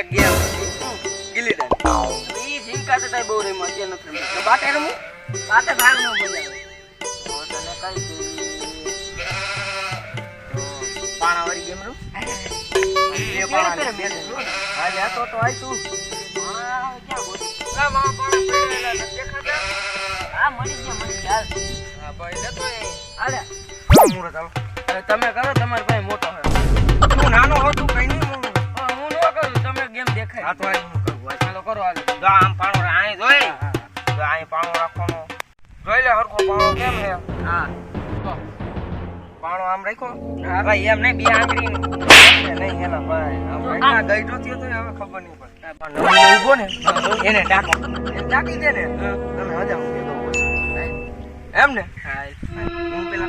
એક ગેમ ગીલી દંડ ઈ ઝીંકા તો બહુ રમી અત્યારે નથી રમી તો બાટે રમું? બાટે ભાગ ન મજા તો તને કઈ પાણા વાળી ગેમ રમ? બે પાણા પેરે મેં હા લે તો તો આય તું. પાણા ક્યાં ગોત ના માં પાણા પડેલા નથી દેખાતા. હા મળી ગયા મળી ગયા. હા ભાઈ લેતો આલે મુરત હાલો. અરે તમે કરો તમારી ભાઈ મોટો હોય. હું નાનો હોઉં તું કઈ તમે ગેમ તો હું કરું. ચાલો કરો હાલો. જો આમ પાણો આય જોઈ. જો આય પાણો રાખવાનો. જોઈ લે હરખો પાણો કેમ હા. પાણો આમ રાખ્યો? હા ભાઈ એમ નહીં બે આંગળી નહીં ભાઈ થયો તો હવે ખબર નહીં પડે. ઊભો ને. એને ટાકો એને દે ને. તમે હજા એમ ને? હા હું પેલા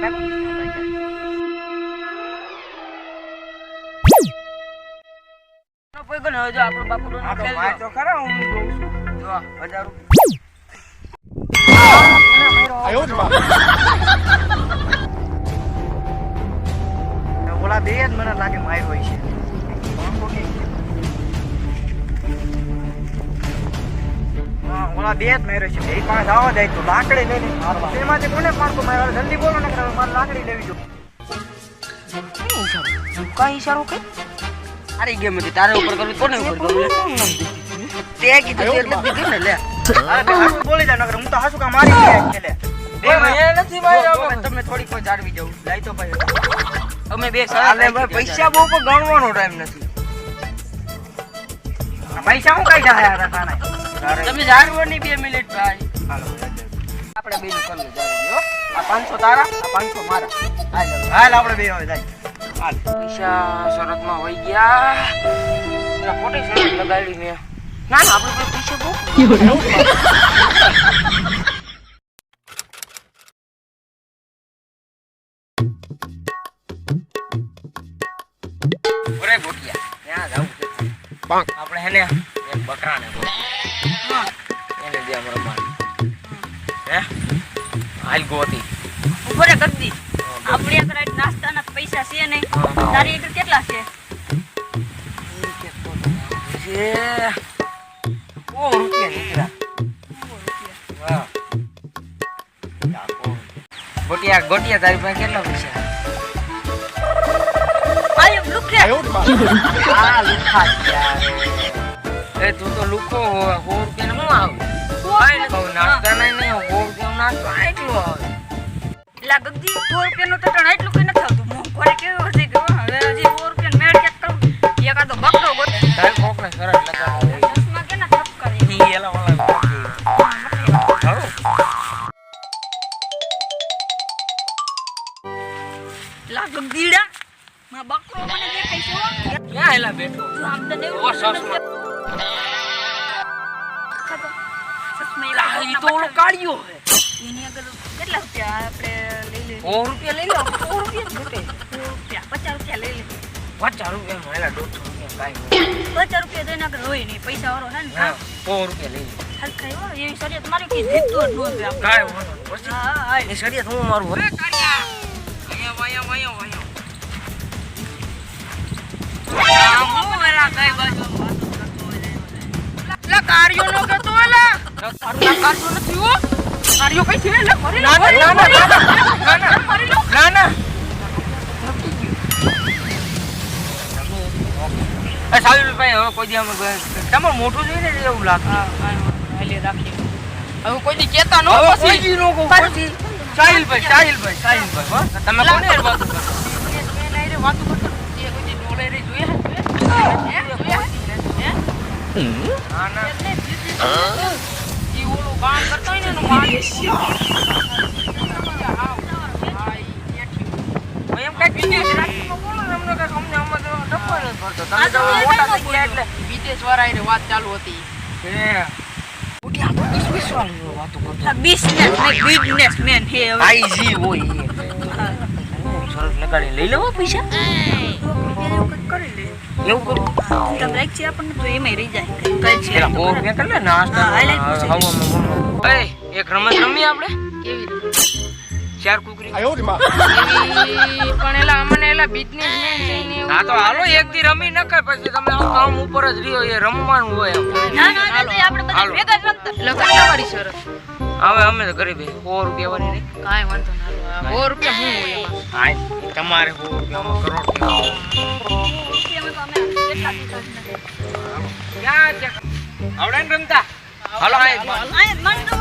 કોઈ ગણ જો આપણો બાપુ નો ખેલ જો ખરા હું જોઉં છું. જો હજાર રૂપિયા ઓલા બે જ મને લાગે માય હોય છે. ઓલા બે જ માર્યો છે. બે પાંચ આવો જાય તો લાકડી લઈને મારવા. તેમાંથી કોને મારતો મારે જલ્દી બોલો ને મારે લાકડી લેવી જો કઈ ઈશારો કે? અરે ગેમ હતી તારે ઉપર કરવું કોને ઉપર કરવું તે કીધું એટલે દીધું ને લે અરે બે હાસુ બોલી જા નકર હું તો હાસુ કા મારી ગયા છે લે બે મેં નથી માર્યો તમે થોડીક કોઈ જાળવી જવું લઈ તો ભાઈ અમે બે સાલે ભાઈ પૈસા બહુ પર ગણવાનો ટાઈમ નથી આ પૈસા હું કઈ જાય યાર કાના તમે જાળવવાની બે મિનિટ ભાઈ. હાલો આપણે બે નું કરી જાળવી હો આ 500 તારા આ 500 મારા. હાલ. હાલ આપણે બે હવે જાય. હાલ. પૈસા શરતમાં વહી ગયા. પેલા ખોટી શરત લગાડી મેં. ના ના આપણે પૈસા બહુ ઓરે ગોટિયા. ત્યાં જાવું છે. આપણે હેને એક બકરાને એને દે અમારો માલ હે? હાલ ગોતી. ઉપર કરી દી. આપણી આગળ નાસ્તાના પૈસા છે નહીં. તારી આગળ કેટલા છે. ગોટિયા ગોટિયા તારી પાસે કેટલા પૈસા તું તો લુખો સો રૂપિયા એટલે આ ગગદી સો તો ટણ એટલું કઈ નથી આવતું. મોંઘવારી કેવી વધી ગયો હવે હજી 4 રૂપિયા મેળ ક્યાંક કરું? એકાદો બકરો ગોતે. તારે કોકને સરસ લગાવો દસમાં કેના થપ કરે ઈ એલા વાળા લા ગગદીડા માં બકરો મને દેખાય છે. ક્યાં એલા બેઠો? તું આમ તને એવું ઓ સસમા લા, ઈ તો ઓલો કાળિયો હે. એની આગળ કેટલા રૂપિયા આપણે લે સો રૂપિયા લઈ લો. સો રૂપિયા ઘટે સો રૂપિયા પચાસ રૂપિયા લઈ લે. પચાસ રૂપિયા માં દોઢસો રૂપિયા કાંઈ પચાસ રૂપિયા તો એના આગળ હોય નહીં. પૈસા વાળો હે ને સો રૂપિયા લઈ લો. હલકાઈ હો એવી શરીયત મારી કે જીતતું જ ન હોય કાંઈ વાંધો પછી હા હા એ શરીયત હું મારું હે કાળિયા. અહીંયા વાયા વાયા વાયા. હા હું એલા કઈ બાજુ વાતો કરતો હોય ને. લા કાર્યો નો કેતો એલા કાર્યો કાર્યો નથી હો. કાર્યો કઈ છે? લે મરી ના ના ના ના ના ના. ના એ સાહેબ ભાઈ હવે કોઈ દી અમે તમારું મોટું જોઈને જ એવું લાગે. હા હા હાલે રાખીએ હવે કોઈ દી કહેતા નો પછી. કોઈ નો કહું પછી. સાહિલભાઈ સાહિલભાઈ સાહિલભાઈ હો. તમે કોને વાતો કરો મેં લઈને વાતો કરતો? એ કોઈ દી ડોલે રે જોયા હે ના ના. વિદેશ વાળા વાત ચાલુ હતી કરતો. બિઝનેસ ને હે આઈજી હોય સરસ લઈ લેવો પૈસા એવું કરી લે એવું કરું તમે છે આપણને તો રહી જાય કઈ છે પેલા સો રૂપિયા કરી નાસ્તા હા, એક રમત રમીએ આપણે? કેવી રીતે? ચાર કુકરી. પણ એલા અમને એલા બિઝનેસમેન છે ને હા તો હાલો એક દી રમી નખાય પછી તમે કામ ઉપર જ રહ્યો એ રમવાનું હોય એમ. ના ના ના આપણે બધા ભેગા જ રમતા. કેટલા શરત હવે અમે તો ગરીબ સો રૂપિયા વાળી કાંઈ વાંધો ના હાલો. આ સો રૂપિયા શું હોય હા તમારે રૂપિયામાં કરોડ રૂપિયા? આવડે ને રમતા? હાલો મન તો ને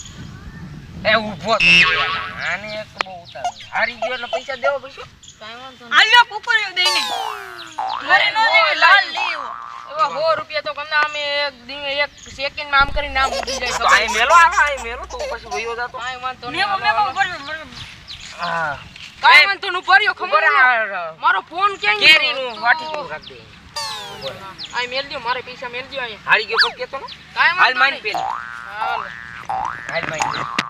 એ ઊભો આને એક બહુ ઉતાર હારી ગયો એટલે પૈસા દેવો પૈસા વાંધો નહીં. આલ્યો કુકરીઓ દઈને. મારે નો લેવી લાલ. લેવો એવા સો રૂપિયા તો કમના અમે એક દી એક સેકન્ડમાં આમ કરીને આમ ઉડી જાય આય મેલો આવે આય મેલો? તું પછી વયો જાતો. કાંઈ વાંધો નહીં મેકો હાલો, મેકો હાલો. ભર્યો ભર્યો હા. કાંઈ વાંધો નહીં ભર્યો ખબર મારો ફોન ક્યાં ગયો? વાટીનું રાખ દે. આ મેલ દ્યો, મારે પૈસા મેલ દ્યો અહીંયા. હારી ગયો પણ કેતો ને? હાલ વાંધો માઈન નહીં. પેલી. હાલ. માઈન પેલી.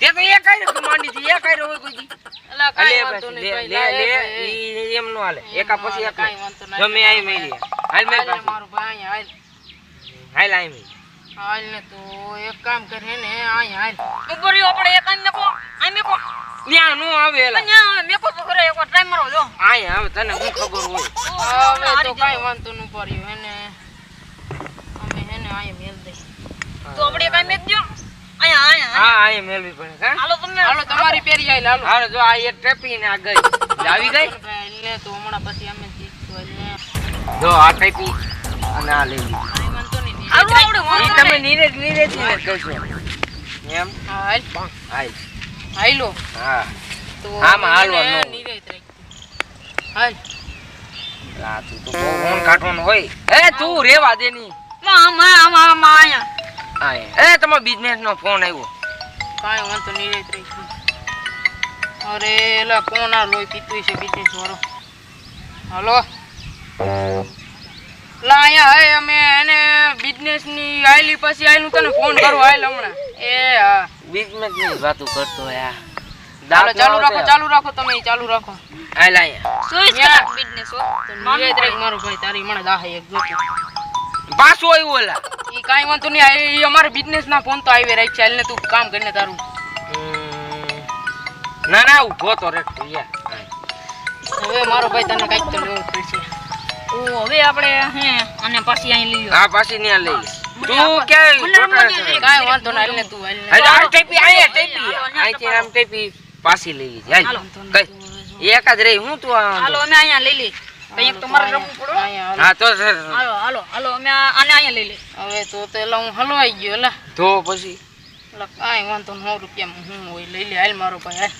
તે તો એ તું માંડી થી એક આયરો હોય કોઈ લે કાંઈ એ, એ, એમ નો હાલે. એકા પછી એક કાંઈ આઈ મેલી હાલ. મારો ભાઈ હાલ. હાલ. આઈ મેલી હાલ ને તો એક કામ કરે ને અહીંયા હાલ. ભર્યો આપણે એક આમ મેકો આમ મેકો. ન્યા નો આવે એલા. ન્યા મેકો તો કરે મારો જો. આય આવે તને હું ખબર હોય. હવે તો કાંઈ વાંધો નહીં પડ્યું એને અમે એને આય મેલ દઈ તો આપણે એક આમ મેક દો અહીંયા અહીંયા. હા આય મેલવી પડે હાલો તમને. હાલો તમારી પેરી આઈ હાલો. હાલો જો આ એક ટ્રેપી ને આ ગઈ. આવી ગઈ? ભાઈ, તો હમણાં પછી અમે શીખશું એટલે જો આ ટ્રેપી અને આ લઈ લીધી કાંઈ વાંધો નહીં નીરજ. હાલો આવડે ઈ વાંધો તમે નીરજ નીરજ નીરજ કહેશો એમ? હા, હાલ. હાલો. હા. તો આમાં હાલવા હોય. નીરજ રાખી. હાલ. તું તો ફોન કાઢવાનો હોય. એ તું રેવા દે ની. આમ આમ આમ અહીંયા આય. એ તમારો બિઝનેસ નો ફોન આવ્યો. કાંઈ વાંધો નહીં નીરજ રાખી. અરે એલા કોણ આ લોહી પીતું છે બિઝનેસ વાળો હાલો? લા અહીંયા હે અમે એને બિઝનેસની આયલી પછી આયલું તને ફોન કરું આયલ હમણાં. એ હા. બિઝનેસની વાતો કરતો યાર ચાલો ચાલુ રાખો ચાલુ રાખો તમે ચાલુ રાખો. આયલા અહીંયા. બિઝનેસ હો? નીરજ રાખ મારો ભાઈ તારી મને દાહે એક જોતું. પાછો આવ્યો ઓલા ઈ કાંઈ વાંધો નહીં ઈ અમારે બિઝનેસ ના ફોન તો આવી રહી ચાલ ને તું કામ કરીને તારું. ના ના ઊભો તો રે હવે મારો ભાઈ તને કંઈક તો લેવું પડશે. ઓ હવે આપણે હે અને પાછી અહીં લઈ હા પાછી ન્યા લઈ તું કે? કાંઈ વાંધો નહીં હાલ તું હાલ ને આ ટેપી આયા ટેપી. અહીંથી આમ ટેપી પાછી લઈ લીધી હાલ. હાલો. કઈ એક જ રહી હું તું હાલો અમે અહીંયા લઈ લઈ કંઈક તો મારે રમવું પડે હાલ. હા તો હાલો હાલો હાલો અમે આ- આને અહીંયા લઈ લે હવે તો તો એલા હું હલવાઈ ગયો એલા તો પછી? એલા કાંઈ વાંધો નહીં સો રૂપિયા હું હોય લઈ લે હાલ મારો ભાઈ હાલ.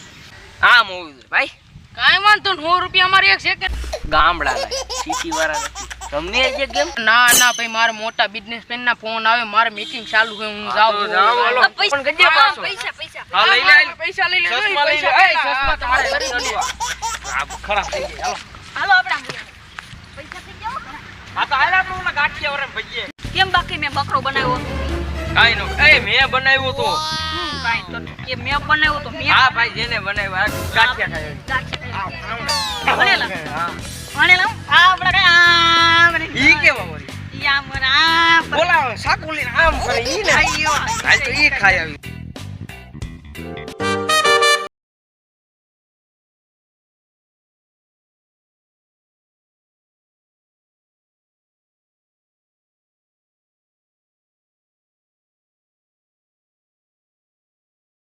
હા મોવી ભાઈ? કાંઈ વાંધો નહીં સો રૂપિયા અમારે એક સેકન્ડ ગામડા સિટી વાળા તમને જે કેમ ના ના ભાઈ મારે મોટા બિઝનેસમેન ના ફોન આવે મારે મીટિંગ ચાલુ છે હું જાઉં જાઓ, હાલો. પણ ગજે પાછો. પૈસા પૈસા. હા લઈ લે પૈસા લઈ લે ચશ્મા લઈ લે. એ ચશ્મા તમારે કરી કરી દો. આ ખરાબ થઈ ગયા હાલો. હાલો આપણે આમ બોલીએ. પૈસા થઈ ગયા હા તો હાલ આપણે ઓલા ગાંઠિયા વરે ભજીએ કેમ બાકી મેં બકરો બનાવ્યો? કાઈ નો એ મેં બનાવ્યો તો. હમ, તો કે મેં બનાવ્યો તો મેં હા ભાઈ જેને બનાવ્યો ગાંઠિયા ખાય ભણેલા? ભણેલા આ આપણે કઈ આ આપણે ઈ કેવા વળી? ઈ આમ આ પર- બોલા સાકુ લઈને આમ કરે ઈ ને. આયો. તો ઈ ખાઈ આવી.